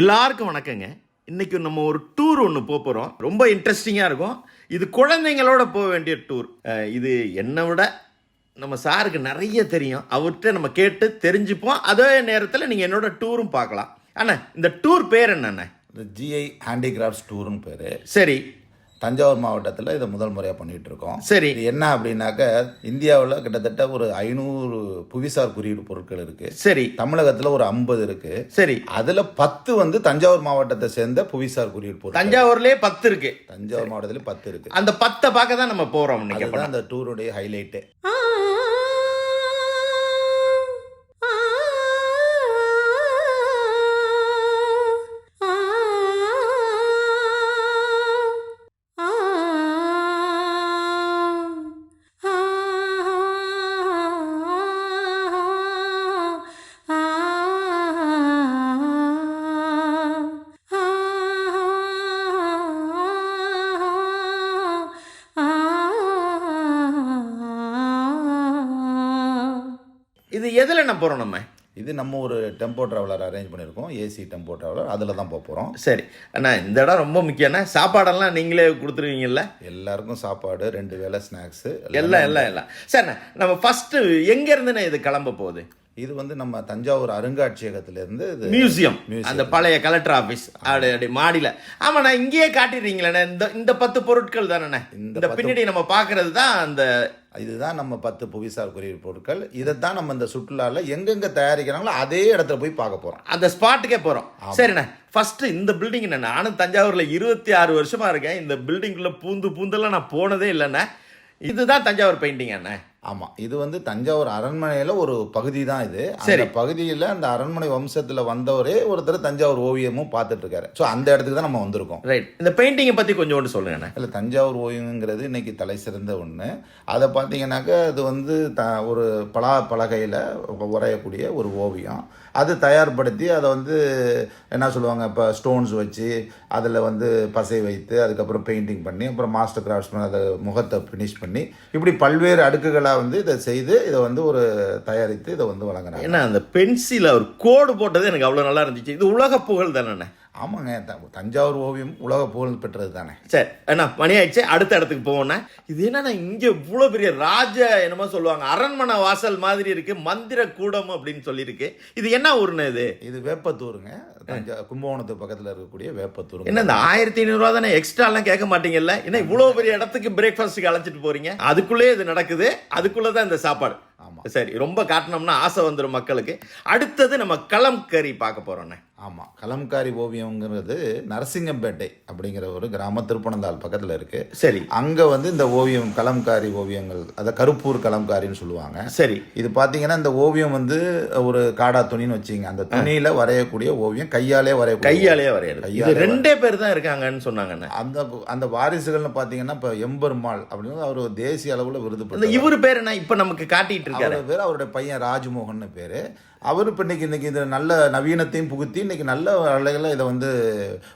எல்லாருக்கும் வணக்கங்க. இன்னைக்கு நம்ம ஒரு டூர் ஒன்று போகிறோம் ரொம்ப இன்ட்ரெஸ்டிங்காக இருக்கும். இது குழந்தைங்களோட போக வேண்டிய டூர் இது என்னை விட நம்ம சாருக்கு நிறைய தெரியும். அவர்கிட்ட நம்ம கேட்டு தெரிஞ்சுப்போம். அதே நேரத்தில் நீங்கள் என்னோட டூரும் பார்க்கலாம். அண்ணா இந்த டூர் பேர் என்னண்ணே? இந்த ஜிஐ ஹேண்டிகிராஃப்ட்ஸ் டூர்னு பேர். சரி. தஞ்சாவூர் மாவட்டத்தில் இதை முதல் முறையாக பண்ணிட்டு இருக்கோம் சரி. இது என்ன அப்படின்னாக்க இந்தியாவில் கிட்டத்தட்ட ஒரு ஐநூறு புவிசார் குறியீடு பொருட்கள் இருக்கு. சரி. தமிழகத்தில் ஒரு ஐம்பது இருக்கு. சரி. அதில் பத்து வந்து தஞ்சாவூர் மாவட்டத்தை சேர்ந்த புவிசார் குறியீடு பொருட்கள். தஞ்சாவூர்லேயே பத்து இருக்கு. தஞ்சாவூர் மாவட்டத்தில் பத்து இருக்கு. அந்த பத்தை பார்க்க தான் நம்ம போகிறோம் அந்த டூருடைய ஹைலைட்டு. இது எதில் என்ன போகிறோம் நம்ம? இது நம்ம ஒரு டெம்போ டிராவலர் அரேஞ்ச் பண்ணியிருக்கோம். ஏசி டெம்போ டிராவலர் அதில் தான் போக போகிறோம் சரி. அண்ணா இந்த இடம் ரொம்ப முக்கியம்ண்ணா சாப்பாடெல்லாம் நீங்களே கொடுத்துருவீங்கல்ல? எல்லாருக்கும் சாப்பாடு ரெண்டு வேளை ஸ்நாக்ஸு எல்லாம் எல்லாம் எல்லாம் சரிண்ணா நம்ம ஃபர்ஸ்ட் எங்க இருந்துண்ணே இது கிளம்ப போகுது? இது வந்து நம்ம தஞ்சாவூர் அருங்காட்சியகத்திலிருந்து இது மியூசியம். அந்த பழைய கலெக்டர் ஆபீஸ் அப்படி அப்படி மாடியில. ஆமாண்ணா இங்கேயே காட்டிடுறீங்களே இந்த இந்த பத்து பொருட்கள் தானே இந்த பின்னாடி நம்ம பார்க்கிறது தான் அந்த இதுதான் நம்ம பத்து புவிசார் குறியீடு பொருட்கள். இதை தான் நம்ம இந்த சுற்றுலாவில் எங்கெங்க தயாரிக்கிறாங்களோ அதே இடத்துல போய் பார்க்க போகிறோம் அந்த ஸ்பாட்டுக்கே போறோம். சரிண்ணே. ஃபர்ஸ்ட் இந்த பில்டிங் என்ன நானும் தஞ்சாவூர்ல இருபத்தி ஆறு வருஷமா இருக்கேன். இந்த பில்டிங்குள்ள பூந்து பூந்தெல்லாம் நான் போனதே இல்லைண்ணே. இதுதான் தஞ்சாவூர் பெயிண்டிங் அண்ணே. ஆமாம் இது வந்து தஞ்சாவூர் அரண்மனையில் ஒரு பகுதி தான் இது சரி. அந்த பகுதியில் அந்த அரண்மனை வம்சத்தில் வந்தவரே ஒருத்தர் தஞ்சாவூர் ஓவியமும் பார்த்துட்டு இருக்காரு ஸோ அந்த இடத்துக்கு தான் நம்ம வந்திருக்கோம். ரைட் இந்த பெயிண்டிங்கை பத்தி கொஞ்சம் ஒன்று சொல்லுங்கண்ணே. இல்லை தஞ்சாவூர் ஓவியங்கிறது இன்னைக்கு தலை சிறந்த ஒன்று அதை பார்த்தீங்கன்னாக்கா அது வந்து த ஒரு பலா பலகையில் உரையக்கூடிய ஒரு ஓவியம். அது தயார்படுத்தி அதை வந்து என்ன சொல்லுவாங்க இப்போ ஸ்டோன்ஸ் வச்சு அதில் வந்து பசை வைத்து அதுக்கப்புறம் பெயிண்டிங் பண்ணி அப்புறம் மாஸ்டர் கிராஃப்ட்ஸ்மேன் அதை முகத்தை ஃபினிஷ் பண்ணி இப்படி பல்வேறு அடுக்குகளாக வந்து இதை செய்து இதை வந்து ஒரு தயாரித்து இதை வந்து வழங்குறாங்க. ஏன்னா அந்த பென்சில் அவர் கோடு போட்டது எனக்கு அவ்வளோ நல்லா இருந்துச்சு. இது உலக புகழ் தானே ஆமாங்க த- தஞ்சாவூர் ஓவியம் உலக புகழ் பெற்றது தானே சரி அண்ணா மணி ஆயிடுச்சு அடுத்த இடத்துக்கு போவோண்ணே இது என்னன்னா இங்க இவ்வளோ பெரிய ராஜ என்னமோ சொல்லுவாங்க அரண்மனை வாசல் மாதிரி இருக்கு மந்திர கூடம் அப்படின்னு சொல்லியிருக்கு. இது என்ன ஊருண்ணே இது? இது வேப்பத்தூருங்க. தஞ்சா கும்பகோணத்து பக்கத்தில் இருக்கக்கூடிய வேப்பத்தூருங்க என்ன இந்த ஆயிரத்தி ஐநூறுரூவா தானே எக்ஸ்ட்ரா எல்லாம் கேட்க மாட்டீங்கல்ல? என்ன இவ்வளோ பெரிய இடத்துக்கு பிரேக்ஃபாஸ்ட்டுக்கு அழைச்சிட்டு போறீங்க? அதுக்குள்ளே இது நடக்குது அதுக்குள்ளே தான் இந்த சாப்பாடு. ஆமா. சரி ரொம்ப காட்டினோம்னா ஆசை வந்துடும் மக்களுக்கு. அடுத்தது நம்ம கலம்கறி பார்க்க போறோண்ணே ஆமாம் கலம்காரி ஓவியங்கிறது நரசிங்கம்பேட்டை அப்படிங்கிற ஒரு கிராம திருப்பனந்தாள் பக்கத்தில் இருக்கு. சரி. அங்கே வந்து இந்த ஓவியம் கலம்காரி ஓவியங்கள் அதை கருப்பூர் கலம்காரின்னு சொல்லுவாங்க. சரி. இது பார்த்தீங்கன்னா இந்த ஓவியம் வந்து ஒரு காடா துணின்னு வச்சிங்க அந்த துணியில் வரையக்கூடிய ஓவியம் கையாலே வரையக்கூடிய கையாலேயே வரையாது இது கையாலே ரெண்டே பேர் தான் இருக்காங்கன்னு சொன்னாங்கண்ணே. அந்த அந்த வாரிசுகள்னு பார்த்தீங்கன்னா இப்போ எம்பெருமாள் அப்படின்னு அவர் தேசிய அளவில் விருது பெற்றார் இவர் பேர் என்ன? இப்போ நமக்கு காட்டிட்டு இருக்காரு. பேர் அவருடைய பையன் ராஜ்மோகன் பேர். அவர் இப்போ இன்னைக்கு இன்னைக்கு இது நல்ல நவீனத்தையும் புகுத்தி இன்னைக்கு நல்ல அழகில் இதை வந்து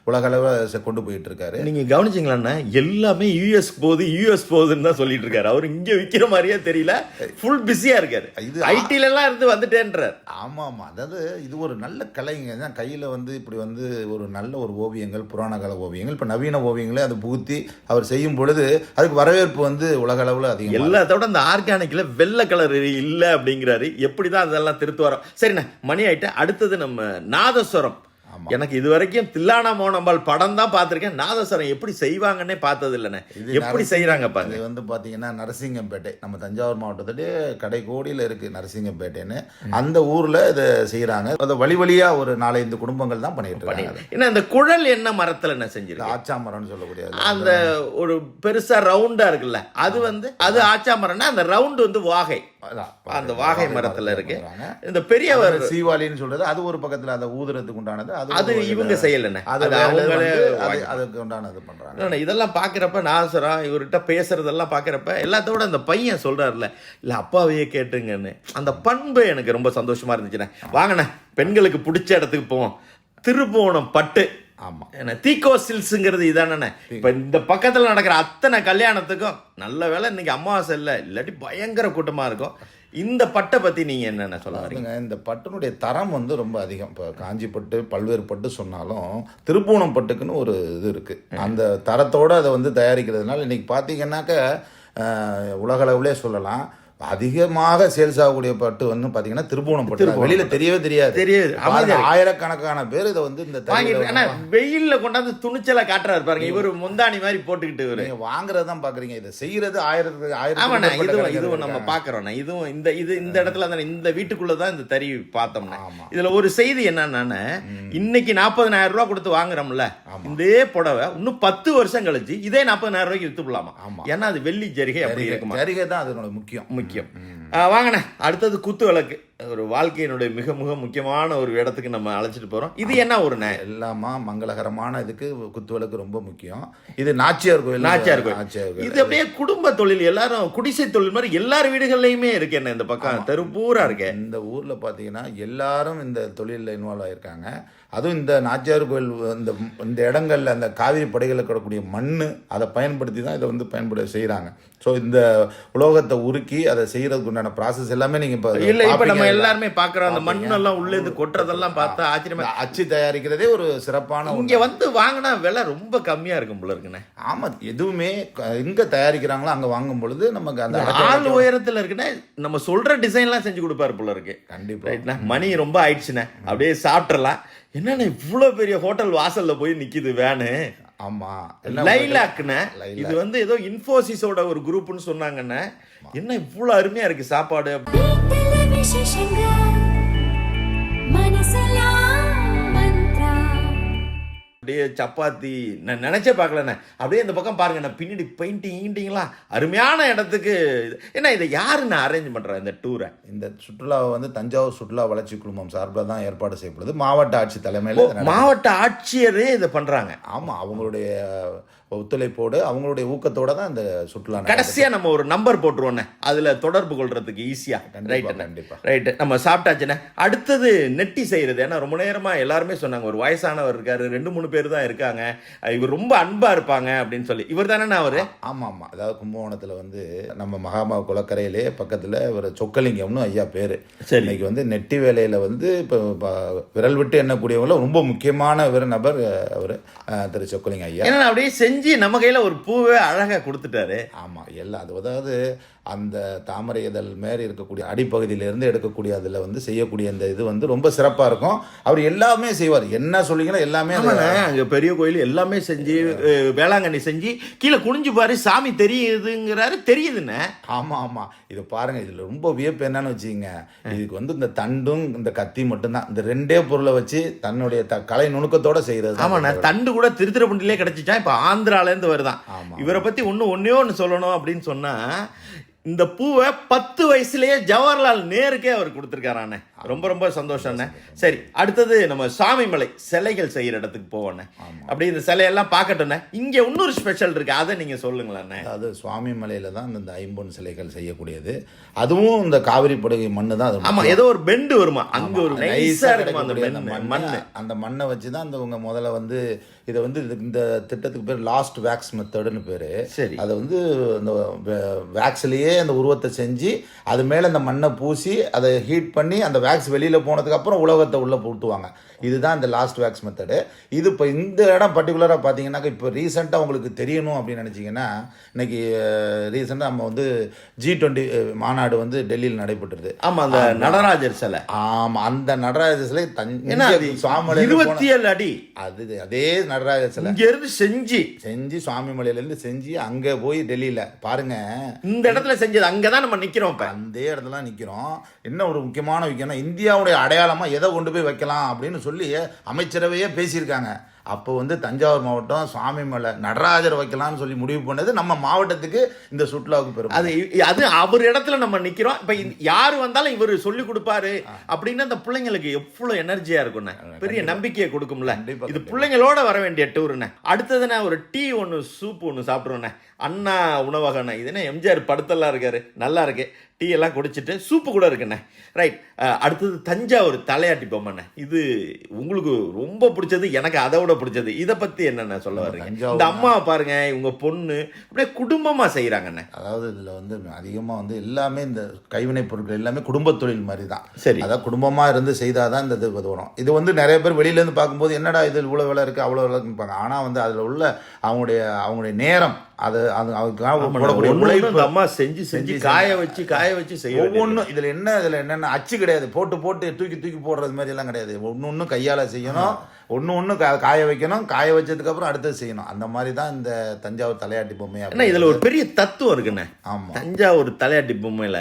உலக அளவில் கொண்டு போயிட்டு இருக்காரு நீங்க கவனிச்சிங்களாண்ணா எல்லாமே யூஎஸ் போகுது யூஎஸ் போகுதுன்னு தான் சொல்லிட்டு இருக்காரு அவர் இங்க விக்கிற மாதிரியே தெரியல. ஃபுல் பிஸியா இருக்காரு. இது ஐடில எல்லாம் இருந்து வந்துட்டேன்றார். ஆமாம். ஆமாம் அதாவது இது ஒரு நல்ல கலைங்க தான் கையில் வந்து இப்படி வந்து ஒரு நல்ல ஒரு ஓவியங்கள் புராண கால ஓவியங்கள் இப்போ நவீன ஓவியங்களே அதை புகுத்தி அவர் செய்யும் பொழுது அதுக்கு வரவேற்பு வந்து உலக அளவில் அதிகம் எல்லாத்தோட இந்த ஆர்கானிக்ல வெள்ளை கலர் இல்ல அப்படிங்கிறாரு. எப்படிதான் அதெல்லாம் திருத்துவாரோ? சரிண்ணா மணி ஆயிட்டு அடுத்தது நம்ம நாதஸ்வரம். எனக்கு இது வரைக்கும் தில்லானா மோனம்பால் படம் தான் பார்த்திருக்கேன். நாதஸ்வரம் எப்படி செய்வாங்கன்னே பார்த்தது இல்லைண்ணே எப்படி செய்யறாங்க பாருங்க. இது வந்து பார்த்தீங்கன்னா நரசிங்கம்பேட்டை. நம்ம தஞ்சாவூர் மாவட்டத்துலேயே கடைக்கோடியில் இருக்குது நரசிங்கம்பேட்டைன்னு. அந்த ஊரில் இதை செய்கிறாங்க அதை வழி வழியாக ஒரு நாலஞ்சு குடும்பங்கள் தான் பண்ணிட்டு இருக்காங்க. ஏன்னா இந்த குழல் என்ன மரத்துல என்ன செஞ்சிருக்கு ஆச்சாமரம்னு சொல்லக்கூடிய அது. அந்த ஒரு பெருசா ரவுண்டா இருக்குல்ல. அது வந்து அது ஆச்சா மரம்னா அந்த ரவுண்ட் வந்து வாகை. அந்த வாகை மரத்துல இருக்கு. இந்த பெரியவர் சீவாளின்னு சொல்றது அது ஒரு பக்கத்துல அந்த ஊதுறதுக்கு உண்டானது அது அது இவங்க செய்யலண்ணே அது அவங்களே அதுக்கு உண்டானது பண்றாங்க. இல்லண்ணே, இதெல்லாம் பாக்குறப்ப நாசரம் இவர்கிட்ட பேசுறதெல்லாம் பாக்குறப்ப எல்லாத்தோட அந்த பையன் சொல்றாருல இல்ல அப்பாவையே கேட்டுங்கன்னு. அந்த பண்பு எனக்கு ரொம்ப சந்தோஷமா இருந்துச்சுண்ணே. வாங்கண்ணே பெண்களுக்கு பிடிச்ச இடத்துக்கு போவோம். திருபுவனம் பட்டு. ஆமா. என்ன தீகோ சில்ஸுங்கிறது இதானே இப்ப இந்த பக்கத்துல நடக்கிற அத்தனை கல்யாணத்துக்கும் நல்ல வேளை இன்னைக்கு அமாவாசை இல்லை இல்லாட்டி பயங்கர கூட்டமா இருக்கும். இந்த பட்டை பத்தி நீங்க என்னென்ன சொல்ல வரீங்க? இந்த பட்டினுடைய தரம் வந்து ரொம்ப அதிகம். இப்போ காஞ்சி பட்டு பல்வேறு பட்டு சொன்னாலும் திருப்பூணம் பட்டுக்குன்னு ஒரு இது இருக்கு. அந்த தரத்தோட அதை வந்து தயாரிக்கிறதுனால இன்னைக்கு பார்த்தீங்கன்னாக்க அஹ், உலக அளவுலே சொல்லலாம். அதிகமாக சேல்ஸ் ஆகக்கூடிய பட்டு வந்து பார்த்தீங்கன்னா திருப்பூணம் பட்டு. வெளியில தெரியவே தெரியாது. தெரியாது. ஆயிரக்கணக்கான பேர் இதை வந்து இந்த வெயில்ல கொண்டாந்து துணிச்சலா காட்டுறாரு பாருங்க. இவரு முந்தாணி மாதிரி போட்டுக்கிட்டு நீங்க வாங்குறது தான் பாக்குறீங்க. இதை செய்யறது ஆயிரத்துக்கு ஆயிரத்துக்கு இதுவும் இதுவும் நம்ம பாக்குறோம்ண்ணா. இதுவும் இந்த இது இந்த இடத்துல தான் இந்த வீட்டுக்குள்ள தான் இந்த தறி பார்த்தோம்னா. இதுல ஒரு செய்தி என்னன்னா இன்னைக்கு நாற்பதனாயிரம் ரூபாய் கொடுத்து வாங்குறோம்ல. இதே புடவை இன்னும் பத்து வருஷம் கழிச்சு இதே நாற்பதனாயிரம் ரூபாய்க்கு வித்து போடலாமா ஆமா. ஏன்னா அது வெள்ளி ஜரிகை அப்படி இருக்குமா? ஜரிகை தான் அதனோட முக்கியம். முக்கியம். வாங்கண்ணே அடுத்தது குத்து விளக்கு. ஒரு வாழ்க்கையினுடைய மிக மிக முக்கியமான ஒரு இடத்துக்கு நம்ம அழைச்சிட்டு போறோம். இது என்ன ஊருண்ணே எல்லாமா மங்களகரமான இதுக்கு குத்துவிளக்கு ரொம்ப முக்கியம். இது நாச்சியார் கோயில். நாச்சியார் கோயில். நாச்சியார் கோயில். இது அப்படியே குடும்ப தொழில் எல்லாரும் குடிசை தொழில் மாதிரி எல்லார் வீடுகள்லயுமே இருக்கு என்ன இந்த பக்கம்? தெரு பூரா இருக்கு. இந்த ஊர்ல பாத்தீங்கன்னா எல்லாரும் இந்த தொழிலில் இன்வால்வ் ஆயிருக்காங்க. அதுவும் இந்த நாச்சியார் கோயில் இந்த இந்த இடங்கள்ல அந்த காவிரி படைகளில் கிடக்கூடிய மண் அதை பயன்படுத்தி தான் இதை வந்து பயன்பட செய்கிறாங்க ஸோ இந்த உலோகத்தை உருக்கி அதை செய்யறதுக்கு உண்டான ப்ராசஸ் எல்லாமே நீங்க இப்போ இல்ல இப்ப நம்ம எல்லாருமே பாக்குறோம் அந்த. மண்ணெல்லாம் உள்ள இருந்து கொட்டுறதெல்லாம் பார்த்தா ஆச்சரியமா அச்சு தயாரிக்கிறதே ஒரு சிறப்பான. இங்க வந்து வாங்கினா விலை ரொம்ப கம்மியா இருக்கும் போல இருக்குண்ணே. ஆமா எதுவுமே எங்க தயாரிக்கிறாங்களோ அங்க வாங்கும் பொழுது நமக்கு அந்த ஆள் உயரத்துல இருக்குண்ணே நம்ம சொல்ற டிசைன்லாம் செஞ்சு கொடுப்பாரு போல இருக்கு. கண்டிப்பா. ரைட்ண்ணா மணி ரொம்ப ஆயிடுச்சுண்ணே. அப்படியே சாப்பிட்றலாம் என்னண்ணே இவ்வளவு பெரிய ஹோட்டல் வாசல்ல போய் நிக்குது வேனு. ஆமா. எல்லாம் லைலாக்ண்ணே லைலாக். இது வந்து ஏதோ இன்ஃபோசிஸோட ஒரு குரூப்னு சொன்னாங்கண்ணே. என்ன இவ்வளவு அருமையா இருக்கு சாப்பாடு அப்படியே சப்பாத்தி நான் நினைச்சே பார்க்கலண்ணே. அப்படியே இந்த பக்கம் பாருங்க நான் பின்னாடி பெயிண்டிங் ஈண்டிங்லாம் அருமையான இடத்துக்கு என்ன இதை யாருண்ணே அரேஞ்ச் பண்றா இந்த டூரை இந்த சுற்றுலாவை வந்து தஞ்சாவூர் சுற்றுலா வளர்ச்சி குழுமம் சார்பில் தான் ஏற்பாடு செய்யப்படுது. மாவட்ட ஆட்சி தலைமையில். மாவட்ட ஆட்சியரே இதை பண்றாங்க. ஆமா அவங்களுடைய ஒத்துழைப்போடு அவங்களுடைய ஊக்கத்தோட தான் இந்த சுற்றுலா நடக்குது. கடைசியா நம்ம ஒரு நம்பர் போட்டுருவோண்ணே. அதுல தொடர்பு கொள்றதுக்கு ஈஸியா கண்டிப்பா, ரைட் கண்டிப்பா. ரைட் நம்ம சாப்பிட்டாச்சுண்ணே. அடுத்தது நெட்டி செய்யறது. ஏன்னா ரொம்ப நேரமா எல்லாருமே சொன்னாங்க ஒரு வயசானவர் இருக்காரு ரெண்டு மூணு பேர் தான் இருக்காங்க. இவர் ரொம்ப அன்பா இருப்பாங்க அப்படின்னு சொல்லி. இவர் தானே அவரு? ஆமா ஆமா அதாவது கும்பகோணத்துல வந்து நம்ம மகாமா குளக்கரையிலே பக்கத்துல ஒரு சொக்கலிங்கம்னு ஐயா பேரு. சரி. இன்னைக்கு வந்து நெட்டி வேலையில வந்து இப்போ விரல் விட்டு எண்ணக்கூடியவங்கள ரொம்ப முக்கியமான ஒரு நபர் அவர். திரு சொக்கலிங்க ஐயா. ஏன்னா அப்படியே செஞ்சு நம்ம கையில ஒரு பூவே அழகா கொடுத்துட்டாரு. ஆமா எல்லாம் அது அதாவது அந்த தாமரை இதழ் மேல் இருக்கக்கூடிய அடிப்பகுதியிலிருந்து எடுக்கக்கூடிய அதில் வந்து செய்யக்கூடிய அந்த இது வந்து ரொம்ப சிறப்பாக இருக்கும். அவர் எல்லாமே செய்வார். என்ன சொல்லிங்களோ எல்லாமே அங்க பெரிய கோயில் எல்லாமே செஞ்சு வேளாங்கண்ணி செஞ்சு கீழே குனிஞ்சு பாரு சாமி தெரியுதுங்கிறாரு தெரியுதுண்ணே. ஆமா ஆமா. இது பாருங்க இதுல ரொம்ப வியப்பு என்னன்னு வச்சுக்கோங்க. இதுக்கு வந்து இந்த தண்டும் இந்த கத்தி மட்டும்தான். இந்த ரெண்டே பொருளை வச்சு தன்னுடைய த கலை நுணுக்கத்தோட செய்யறது தான் ஆமாண்ணே தண்டு கூட திருத்திரப்பண்டிலே கிடைச்சிச்சா? இப்ப ஆந்திரால இருந்து வருதான். இவரை பத்தி ஒண்ணு ஒன்னே ஒன்று சொல்லணும் அப்படின்னு சொன்னா இந்த பூவை பத்து வயசுலயே ஜவஹர்லால் நேருக்கே அவர் கொடுத்துருக்காராண்ணே. ரொம்ப ரொம்ப சந்தோஷம்ண்ணே. சரி அடுத்தது நம்ம சாமிமலை சிலைகள் செய்யற இடத்துக்கு போவோண்ணே. அப்படி இந்த சிலையெல்லாம் பார்க்கட்டும்ண்ணே. இங்க இன்னொரு ஸ்பெஷல் இருக்கு அதை நீங்க சொல்லுங்களேண்ணே. அதாவது சுவாமி மலையில தான் இந்த ஐம்பொன் சிலைகள் செய்யக்கூடியது. அதுவும் இந்த காவிரி படுகை மண்ணு தான் அது ஆமா ஏதோ ஒரு பெண்டு வருமா? அங்க ஒரு நைஸா நைஸா இருக்குமா அந்த மண் அந்த மண்ணை. வச்சு தான் அந்த உங்க முதல்ல வந்து இதை வந்து இது- இந்த திட்டத்துக்கு பேர் லாஸ்ட் வேக்ஸ் மெத்தடுன்னு பேரு. சரி. அதை வந்து அந்த வேக்ஸ்லயே அந்த உருவத்தை செஞ்சு அது மேல அந்த மண்ணை பூசி அதை ஹீட் பண்ணி அந்த வேக்ஸ் வெளியில போனதுக்கு அப்புறம் உலகத்தை உள்ள போட்டுவாங்க. இதுதான் இந்த லாஸ்ட் வேக்ஸ் மெத்தடு இது இப்போ இந்த இடம் பர்டிகுலராக பார்த்தீங்கன்னாக்கா இப்போ ரீசெண்டாக உங்களுக்கு தெரியணும் அப்படின்னு நினச்சிங்கன்னா இன்னைக்கு ரீசெண்டாக நம்ம வந்து ஜி டுவெண்ட்டி மாநாடு வந்து டெல்லியில் நடைபெற்றது. ஆமா அந்த நடராஜர் சிலை. ஆமா அந்த நடராஜ சிலை அது சுவாமிமலை இருபத்தி ஏழு அடி. அது அதே நடராஜ சிலை. இங்க இருந்து செஞ்சு. செஞ்சு சுவாமிமலையில இருந்து செஞ்சு அங்க போய் டெல்லியில. பாருங்க. இந்த இடத்துல செஞ்சது அங்கதான் நம்ம நிக்கிறோம் இப்ப. அந்த இடத்துல நிக்கிறோம். என்ன ஒரு முக்கியமான விஷயம்னா இந்தியாவுடைய அடையாளமா எதை கொண்டு போய் வைக்கலாம் அப்படின்னு சொல்லி அமைச்சரவையே பேசியிருக்காங்க. அப்போ வந்து தஞ்சாவூர் மாவட்டம் சுவாமிமலை நடராஜர் வைக்கலாம்னு சொல்லி முடிவு பண்ணது நம்ம மாவட்டத்துக்கு இந்த சுற்றுலாவுக்கு பெரும். அது அது அவர் இடத்துல நம்ம நிக்கிறோம். இப்ப யாரு வந்தாலும் இவர் சொல்லி கொடுப்பாரு அப்படின்னு அந்த பிள்ளைங்களுக்கு எவ்வளவு எனர்ஜியா இருக்கும்ண்ணே பெரிய நம்பிக்கையை கொடுக்கும்ல. இது பிள்ளைங்களோட வர வேண்டிய டூருண்ணே அடுத்ததுண்ணே ஒரு டீ ஒன்று சூப் ஒன்று சாப்பிட்றோண்ணே அண்ணா உணவகண்ணே இது என்ன எம்ஜிஆர் படுத்தெல்லாம் இருக்காரு. நல்லா இருக்கு. டீ எல்லாம் குடிச்சிட்டு சூப்பு கூட இருக்குண்ணே. ரைட் அடுத்தது தஞ்சாவூர் தலையாட்டி பொம்மைண்ணே. இது உங்களுக்கு ரொம்ப பிடிச்சது எனக்கு அதை விட பிடிச்சது. இதை பற்றி என்னென்ன சொல்ல வர்றீங்க? இந்த அம்மாவை பாருங்க இவங்க பொண்ணு அப்படியே குடும்பமாக செய்கிறாங்கண்ணே அதாவது இதில் வந்து அதிகமாக வந்து எல்லாமே இந்த கைவினைப் பொருட்கள் எல்லாமே குடும்பத் தொழில் மாதிரி தான் சரி. அதாவது குடும்பமாக இருந்து செய்தால் தான் இந்த இது இது வரும். இது வந்து நிறைய பேர் வெளியிலேருந்து பார்க்கும்போது என்னடா இது இவ்வளோ விலை இருக்குது அவ்வளோ விலை இருக்குன்னு ஆனால் வந்து அதில் உள்ள அவங்களுடைய அவங்களுடைய நேரம் அது அது அதுக்காக உழைப்பு அம்மா செஞ்சு செஞ்சு காய வச்சு காய வச்சு செய்ய. ஒவ்வொன்றும் இதில் என்ன இதில் என்னென்ன அச்சு கிடையாது. போட்டு போட்டு தூக்கி தூக்கி போடுறது மாதிரி எல்லாம் கிடையாது. ஒன்று ஒன்று கையால் செய்யணும். ஒன்று ஒன்று காய வைக்கணும். காய வச்சதுக்கப்புறம் அடுத்தது செய்யணும். அந்த மாதிரி தான் இந்த தஞ்சாவூர் தலையாட்டி பொம்மை அண்ணா இதுல ஒரு பெரிய தத்துவம் இருக்குண்ணே. ஆமாம் தஞ்சாவூர் தலையாட்டி பொம்மையில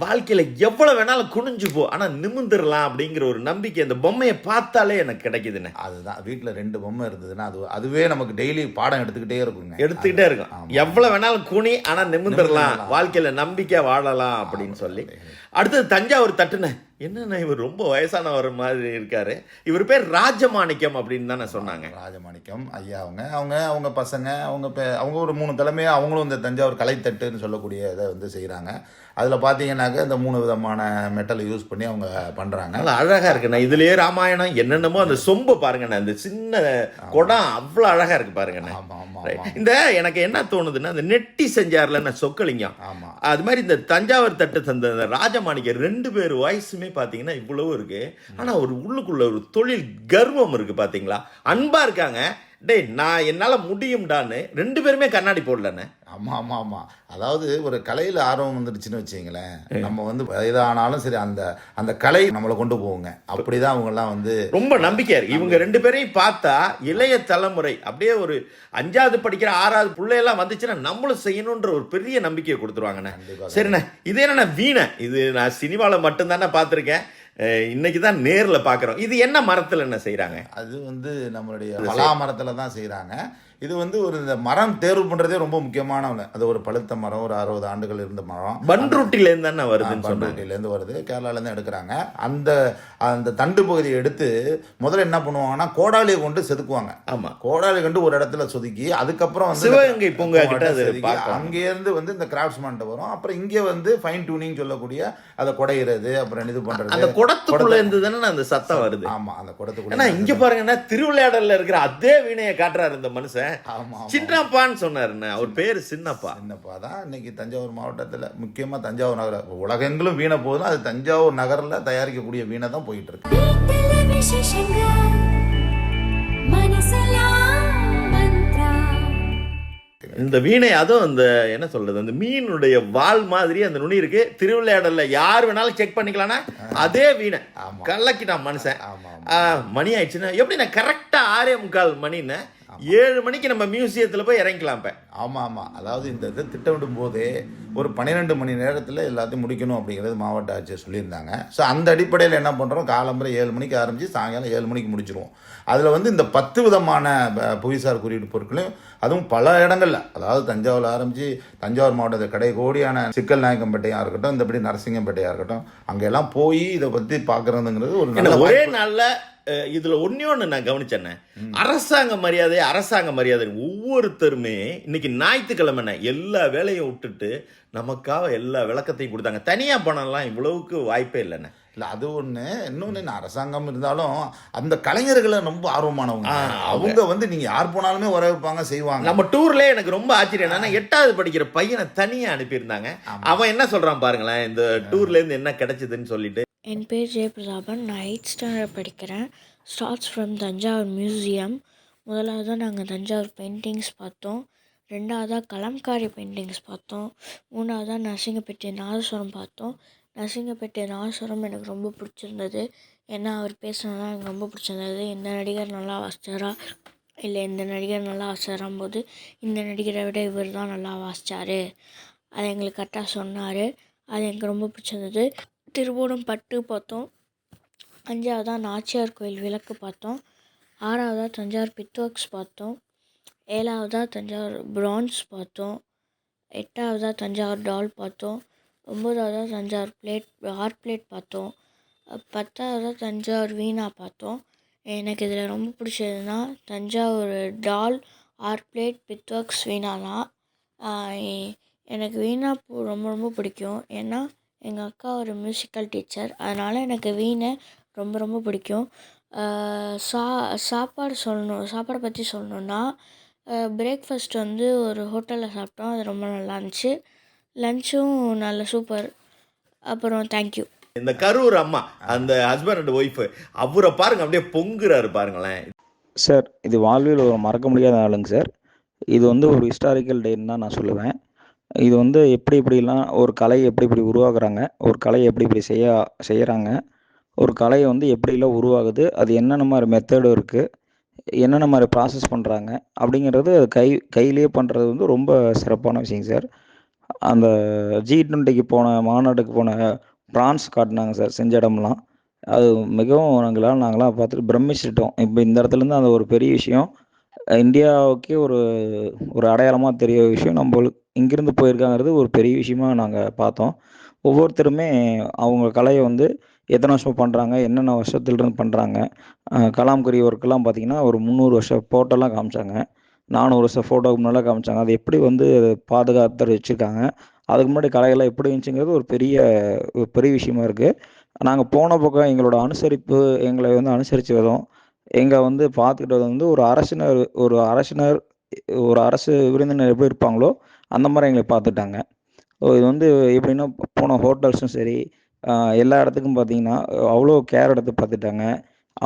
வாழ்க்கையில எவ்வளவு வேணாலும் குனிஞ்சு போ ஆனா நிமிந்துடலாம் அப்படிங்கிற ஒரு நம்பிக்கை அந்த பொம்மையை பார்த்தாலே எனக்கு கிடைக்குதுண்ணே. அதுதான். வீட்டில் ரெண்டு பொம்மை இருந்ததுன்னா அது அதுவே நமக்கு டெய்லி பாடம் எடுத்துக்கிட்டே இருக்குங்க. எடுத்துக்கிட்டே இருக்கும். ஆமா. எவ்வளவு வேணாலும் குனி ஆனா நிமிந்துடலாம். வாழ்க்கையில நம்பிக்கை வாழலாம் அப்படின்னு சொல்லி. அடுத்தது தஞ்சாவூர் தட்டுன என்னென்ன இவர் ரொம்ப வயசானவர் மாதிரி இருக்காரு. இவர் பேர் ராஜமாணிக்கம் அப்படின்னு தானே சொன்னாங்க. ராஜமாணிக்கம் ஐயா அவங்க அவங்க அவங்க பசங்க அவங்க பே- அவங்க ஒரு மூணு தலைமையாக அவங்களும் இந்த தஞ்சாவூர் கலைத்தட்டுன்னு சொல்லக்கூடிய இதை வந்து செய்கிறாங்க அதில் பார்த்தீங்கன்னாக்க இந்த மூணு விதமான மெட்டலை யூஸ் பண்ணி அவங்க பண்ணுறாங்க நல்லா அழகா இருக்குண்ணா இதுலயே ராமாயணம் என்னென்னமோ அந்த சொம்பு பாருங்கண்ணா அந்த சின்ன குடம் அவ்வளவு அழகா இருக்கு பாருங்கண்ணா ஆமாம் இந்த எனக்கு என்ன தோணுதுன்னா இந்த நெட்டி செஞ்சார்ல நான் சொக்கலிங்கம். ஆமாம் அது மாதிரி இந்த தஞ்சாவூர் தட்டு தந்த ராஜமாணிக்க ரெண்டு பேர் வயசுமே பார்த்தீங்கன்னா இவ்வளவு இருக்கு. ஆனா ஒரு உள்ளுக்குள்ள ஒரு தொழில் கர்வம் இருக்கு பாத்தீங்களா? அன்பா இருக்காங்க. டேய் நான் என்னால முடியும்டான்னு ரெண்டு பேருமே கண்ணாடி போடலண்ணே. ஆமாம் ஆமாம் ஆமாம் அதாவது ஒரு கலையில் ஆர்வம் வந்துடுச்சுன்னு வச்சிங்களேன் நம்ம வந்து வயதானாலும் சரி அந்த அந்த கலை நம்மளை கொண்டு போகுங்க. அப்படி தான் அவங்கெல்லாம் வந்து ரொம்ப நம்பிக்கையா இருக்கு. இவங்க ரெண்டு பேரையும் பார்த்தா இளைய தலைமுறை அப்படியே ஒரு அஞ்சாவது படிக்கிற ஆறாவது பிள்ளையெல்லாம் வந்துச்சுன்னா நம்மளும் செய்யணுன்ற ஒரு பெரிய நம்பிக்கையை கொடுத்துருவாங்கண்ணே. சரிண்ணே இது என்னண்ணா வீணை. இது நான் சினிமாவில் மட்டும்தானே பார்த்துருக்கேன். இன்னைக்கு தான் நேரில் பார்க்குறோம் இது என்ன மரத்தில் என்ன செய்கிறாங்க அது வந்து நம்மளுடைய பலா மரத்தில் தான் செய்கிறாங்க இது வந்து ஒரு இந்த மரம் தேர்வு பண்ணுறதே ரொம்ப முக்கியமான ஒன்று அது ஒரு பழுத்த மரம் ஒரு அறுபது ஆண்டுகள் இருந்த மரம். பன்ருட்டிலேருந்து தானே வருதுன்னு சொன்னாங்க. பண்ருட்டிலேருந்து வருது. கேரளாலேருந்து எடுக்கிறாங்க. அந்த அந்த தண்டு பகுதியை எடுத்து முதல்ல என்ன பண்ணுவாங்கன்னா கோடாலியை கொண்டு செதுக்குவாங்க. ஆமாம் கோடாலி கொண்டு ஒரு இடத்துல சொதுக்கி அதுக்கப்புறம் வந்து சிவகங்கை பூங்கா கிட்ட. அங்கேருந்து வந்து இந்த கிராஃப்ட்ஸ்மேன்ட்ட வரும். அப்புறம் இங்கே வந்து ஃபைன் டியூனிங் சொல்லக்கூடிய அதை குடையிறது அப்புறம் இது பண்ணுறது குடத்துக்குள்ள இருந்து தானே அந்த சத்தம் வருது. ஆமாம் அந்த குடத்துக்குள்ள ஏன்னா இங்க பாருங்கன்னா திருவிளையாடல்ல இருக்கிற அதே வீணையை காட்டுறாரு இந்த மனுஷன். ஆமா, ஆமா. சின்னப்பான்னு சொன்னாருண்ணே அவர் பேரு சின்னப்பா. சின்னப்பா தான் இன்னைக்கு தஞ்சாவூர் மாவட்டத்தில் முக்கியமாக தஞ்சாவூர் நகர உலகெங்கிலும் வீணை போகுதுன்னா அது தஞ்சாவூர் நகரில் தயாரிக்கக்கூடிய வீணை தான் போயிட்டு இருக்கு. இந்த வீணை அதுவும் அந்த என்ன சொல்றது அந்த மீனுடைய வால் மாதிரி அந்த நுனி இருக்கு. திருவிளையாடல்ல யார் வேணாலும் செக் பண்ணிக்கலாம்னா அதே வீணை. கலக்கிட்டான் மனுஷன். மணி ஆயிடுச்சுன்னா எப்படி நான் கரெக்டா ஆறே முக்கால் மணின்னு ஏழு மணிக்கு நம்ம மியூசியத்துல போய் இறங்கிக்கலாம் இப்ப. ஆமாம் ஆமாம் அதாவது இந்த இதை திட்டமிடும் போதே ஒரு பன்னிரெண்டு மணி நேரத்தில் எல்லாத்தையும் முடிக்கணும் அப்படிங்கிறது மாவட்ட ஆட்சியர் சொல்லியிருந்தாங்க. ஸோ அந்த அடிப்படையில் என்ன பண்ணுறோம் காலம்பரை ஏழு மணிக்கு ஆரம்பித்து சாயங்காலம் ஏழு மணிக்கு முடிச்சிருவோம். அதில் வந்து இந்த பத்து விதமான புவிசார் குறியீடு பொருட்களையும் அதுவும் பல இடங்கள்ல அதாவது தஞ்சாவூர் ஆரம்பித்து தஞ்சாவூர் மாவட்டத்தில் கடை கோடியான சிக்கல் நாயக்கம்பேட்டையாக இருக்கட்டும் இந்தபடி நரசிங்கம்பேட்டையாக இருக்கட்டும் அங்கெல்லாம் போய் இதை பற்றி பார்க்குறதுங்கிறது ஒரு ஒரே. நாள்ல இதுல ஒன்னே ஒண்ணு நான் கவனிச்சேன்னே அரசாங்க மரியாதை அரசாங்க மரியாதை. ஒவ்வொருத்தருமே இன்னைக்கு ஞாயிற்றுக்கிழமை எல்லா வேலையும் விட்டுட்டு நமக்காக எல்லா விளக்கத்தையும் கொடுத்தாங்க. தனியா பணம்லாம் இவ்வளவுக்கு வாய்ப்பே இல்லைண்ணே. இல்லை அது ஒன்று இன்னொன்று நான் அரசாங்கம் இருந்தாலும் அந்த கலைஞர்களை ரொம்ப ஆர்வமானவங்க. அவங்க. வந்து நீங்கள் யார் போனாலுமே வர வைப்பாங்க செய்வாங்க. நம்ம டூர்ல எனக்கு ரொம்ப ஆச்சரியம் என்னன்னா எட்டாவது படிக்கிற பையனை தனியா அனுப்பியிருந்தாங்க. அவன் என்ன சொல்றான் பாருங்களேன் இந்த டூர்ல இருந்து என்ன கிடைச்சதுன்னு சொல்லிட்டு. என் பேர் ஜெயபிரதாபன். நான் எயிட் ஸ்டாண்டர்ட் படிக்கிறேன். ஸ்டார்ட்ஸ் ஃப்ரம் தஞ்சாவூர் மியூசியம் முதலாவதாக நாங்கள் தஞ்சாவூர் பெயிண்டிங்ஸ் பார்த்தோம். ரெண்டாவதாக கலம்காரி பெயிண்டிங்ஸ் பார்த்தோம். மூணாவதாக நரசிங்கப்பேட்டை நாதஸ்வரம் பார்த்தோம். நரசிங்கப்பேட்டை நாதஸ்வரம் எனக்கு ரொம்ப பிடிச்சிருந்தது. ஏன்னா அவர் பேசுனதுலாம் எனக்கு ரொம்ப பிடிச்சிருந்தது. இந்த நடிகர் நல்லா வாசிச்சாரா? இல்லை இந்த நடிகர் நல்லா வாசிச்சாராம் போது இந்த நடிகரை விட இவர் தான் நல்லா வாசித்தார் அதை எங்களுக்கு கரெக்டாக சொன்னார். அது எனக்கு ரொம்ப பிடிச்சிருந்தது. திருவோணம் பட்டு பார்த்தோம். அஞ்சாவதாக நாச்சியார் கோயில் விளக்கு பார்த்தோம். ஆறாவதாக தஞ்சாவூர் பித்வர்க்ஸ் பார்த்தோம். ஏழாவதாக தஞ்சாவூர் பிரான்ஸ் பார்த்தோம். எட்டாவதாக தஞ்சாவூர் டால் பார்த்தோம். ஒம்பதாவதாக தஞ்சாவூர் பிளேட் ஹார்ட் பிளேட் பார்த்தோம். பத்தாவதாக தஞ்சாவூர் வீணா பார்த்தோம். எனக்கு இதில் ரொம்ப பிடிச்சதுன்னா Thanjavur doll art plate pith works veena தான் எனக்கு வீணா பூ ரொம்ப ரொம்ப பிடிக்கும். ஏன்னா எங்கள் அக்கா ஒரு மியூசிக்கல் டீச்சர் அதனால் எனக்கு வீணை ரொம்ப ரொம்ப பிடிக்கும். சா சாப்பாடு சொல்லணும் சாப்பாடை பற்றி சொல்லணுன்னா பிரேக்ஃபாஸ்ட் வந்து ஒரு ஹோட்டலில் சாப்பிட்டோம். அது ரொம்ப நல்லா இருந்துச்சு. லஞ்சும் நல்ல சூப்பர் அப்புறம் தேங்க்யூ இந்த கரூர் அம்மா அந்த ஹஸ்பண்ட் அண்ட் ஒய்ஃபு அவரை பாருங்க அப்படியே பொங்குறாரு பாருங்களேன். சார் இது வாழ்வில் ஒரு மறக்க முடியாத நாளுங்க சார் இது வந்து ஒரு ஹிஸ்டாரிக்கல் டேன்னு தான் நான் சொல்லுவேன். இது வந்து எப்படி இப்படிலாம் ஒரு கலை எப்படி இப்படி உருவாக்குறாங்க ஒரு கலையை எப்படி இப்படி செய்ய செய்கிறாங்க ஒரு கலையை வந்து எப்படிலாம் உருவாகுது அது என்னென்ன மாதிரி மெத்தடு இருக்குது என்னென்ன மாதிரி ப்ராசஸ் பண்ணுறாங்க அப்படிங்கிறது அது கை கையிலேயே பண்ணுறது வந்து ரொம்ப சிறப்பான விஷயம் சார். அந்த ஜி டுவெண்ட்டிக்கு போன மாநாட்டுக்கு போன ப்ரான்ஸ் காட்டினாங்க சார் செஞ்ச இடம்லாம். அது மிகவும் நாங்களாம் நாங்களாம் பார்த்துட்டு பிரமிச்சிட்டோம். இப்போ இந்த இடத்துலேருந்து அந்த ஒரு பெரிய விஷயம். இந்தியாவுக்கே ஒரு ஒரு அடையாளமாக தெரிய விஷயம் நம்மளுக்கு இங்கிருந்து போயிருக்காங்கிறது ஒரு பெரிய விஷயமா நாங்கள் பார்த்தோம். ஒவ்வொருத்தருமே அவங்க கலையை வந்து எத்தனை வருஷம் பண்ணுறாங்க என்னென்ன வருஷத்துலேருந்து பண்ணுறாங்க கலாம்கரி ஒர்க்கெல்லாம் பார்த்தீங்கன்னா ஒரு முந்நூறு வருஷம் ஃபோட்டோலாம் காமிச்சாங்க. நானூறு வருஷம் ஃபோட்டோக்கு முன்னெல்லாம் காமிச்சாங்க. அது எப்படி வந்து பாதுகாத்து வச்சுருக்காங்க அதுக்கு முன்னாடி கலையெல்லாம் எப்படி இருந்துச்சுங்கிறது ஒரு பெரிய ஒரு பெரிய விஷயமா இருக்குது நாங்கள் போன பக்கம் எங்களோட அனுசரிப்பு எங்களை வந்து அனுசரித்த விதம் எங்களை வந்து பார்த்துக்கிட்டது வந்து ஒரு அரசினர் ஒரு அரசினர் ஒரு அரசு விருந்தினர் எப்படி இருப்பாங்களோ அந்த மாதிரி எங்களை பார்த்துட்டாங்க. ஸோ இது வந்து எப்படின்னா போன ஹோட்டல்ஸும் சரி எல்லா இடத்துக்கும் பார்த்தீங்கன்னா அவ்வளோ கேர் எடுத்து பார்த்துட்டாங்க.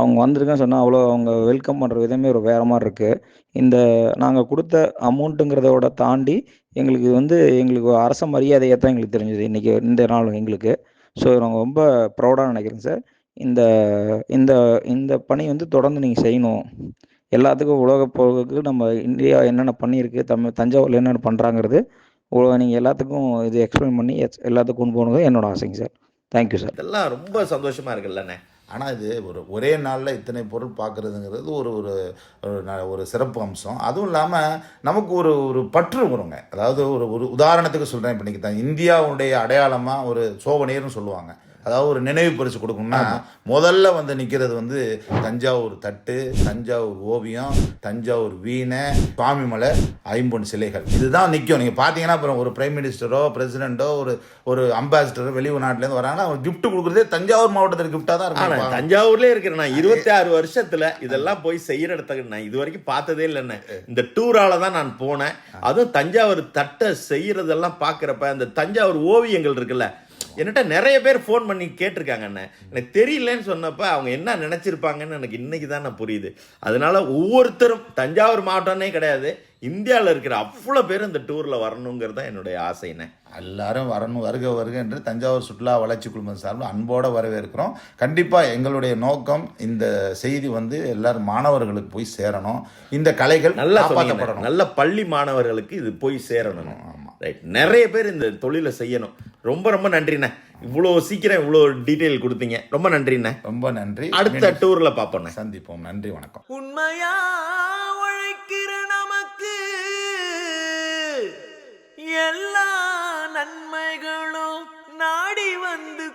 அவங்க வந்திருக்கேன்னு சொன்னால் அவ்வளோ அவங்க வெல்கம் பண்ணுற விதமே ஒரு வேற மாதிரி இருக்குது இந்த நாங்கள் கொடுத்த அமௌண்ட்டுங்கிறதோட தாண்டி எங்களுக்கு வந்து எங்களுக்கு அரச மரியாதையாக தான் எங்களுக்கு தெரிஞ்சது இன்றைக்கி இந்த நாள் எங்களுக்கு. ஸோ நாங்கள் ரொம்ப ப்ரௌடாக நினைக்கிறேன் சார். இந்த இந்த இந்த பணி வந்து தொடர்ந்து நீங்கள் செய்யணும். எல்லாத்துக்கும் உலக போக்கு நம்ம இந்தியா என்னென்ன பண்ணியிருக்கு தமிழ் தஞ்சாவூரில் என்னென்ன பண்ணுறாங்கிறது நீங்கள் எல்லாத்துக்கும் இது எக்ஸ்பிளைன் பண்ணி எல்லாத்துக்கும் கொண்டு போகணுங்க என்னோட ஆசைங்க சார். தேங்க்யூ சார் இதெல்லாம் ரொம்ப சந்தோஷமாக இருக்குல்லண்ணே. ஆனால் இது ஒரு ஒரே நாளில் இத்தனை பொருள் பார்க்குறதுங்கிறது ஒரு ஒரு ஒரு ந- ஒரு சிறப்பு அம்சம். அதுவும் இல்லாமல் நமக்கு ஒரு ஒரு பற்று வருங்க. அதாவது ஒரு ஒரு உதாரணத்துக்கு சொல்கிறேன் இப்போ இன்றைக்கி தான் இந்தியாவுடைய அடையாளமாக ஒரு சோவனீர்னு சொல்லுவாங்க. அதாவது ஒரு நினைவு பரிசு கொடுக்கணும்னா முதல்ல வந்து நிற்கிறது வந்து தஞ்சாவூர் தட்டு தஞ்சாவூர் ஓவியம் தஞ்சாவூர் வீணை சுவாமிமலை ஐம்பொன் சிலைகள். இதுதான் நிற்கும் நீங்கள் பார்த்தீங்கன்னா அப்புறம் ஒரு பிரைம் மினிஸ்டரோ பிரசிடென்ட்டோ ஒரு ஒரு அம்பாசிடரோ வெளிநாட்டிலேருந்து வராங்கன்னா அவங்க gift கொடுக்குறதே தஞ்சாவூர் மாவட்டத்தில் கிஃப்டாக தான் இருக்கும். தஞ்சாவூர்லயே இருக்கிற நான். இருபத்தி ஆறு வருஷத்துல இதெல்லாம் போய் செய்யற இடத்துக்கு நான் இது வரைக்கும் பார்த்ததே இல்லைண்ணே. இந்த டூரால தான் நான் போனேன். அதுவும் தஞ்சாவூர் தட்டை செய்யறதெல்லாம் பார்க்கறப்ப அந்த தஞ்சாவூர் ஓவியங்கள் இருக்குல்ல என்கிட்ட நிறைய பேர் ஃபோன் பண்ணி கேட்டிருக்காங்க அண்ணே. எனக்கு தெரியலன்னு சொன்னப்ப அவங்க என்ன நினைச்சிருப்பாங்கன்னு எனக்கு இன்னைக்கு தான் நான் புரியுது. அதனால ஒவ்வொருத்தரும் தஞ்சாவூர் மாவட்டம்னே கிடையாது இந்தியாவில் இருக்கிற அவ்வளோ பேர் இந்த டூரில் வரணுங்கிறது தான் என்னுடைய ஆசைண்ணே. எல்லாரும் வரணும் வருக வருக என்று தஞ்சாவூர் சுற்றுலா வளர்ச்சி குழுமம் சார்பில் அன்போடு வரவேற்கிறோம். கண்டிப்பாக எங்களுடைய நோக்கம் இந்த செய்தி வந்து எல்லாரும் மாணவர்களுக்கு போய் சேரணும். இந்த கலைகள் நல்லா காப்பாற்றப்படணும் நல்ல பள்ளி மாணவர்களுக்கு இது போய் சேரணும். ரைட் நிறைய பேர் இந்த தொழிலை செய்யணும். ரொம்ப ரொம்ப நன்றிண்ணே. இவ்வளோ சீக்கிரம் இவ்வளோ டீட்டெயில் கொடுத்தீங்க. ரொம்ப நன்றிண்ணே. ரொம்ப நன்றி. அடுத்த டூரில் பார்ப்போண்ணே. சந்திப்போம். நன்றி வணக்கம். உண்மையா உழைக்கிற நமக்கு எல்லா நன்மைகளும் நாடி வந்து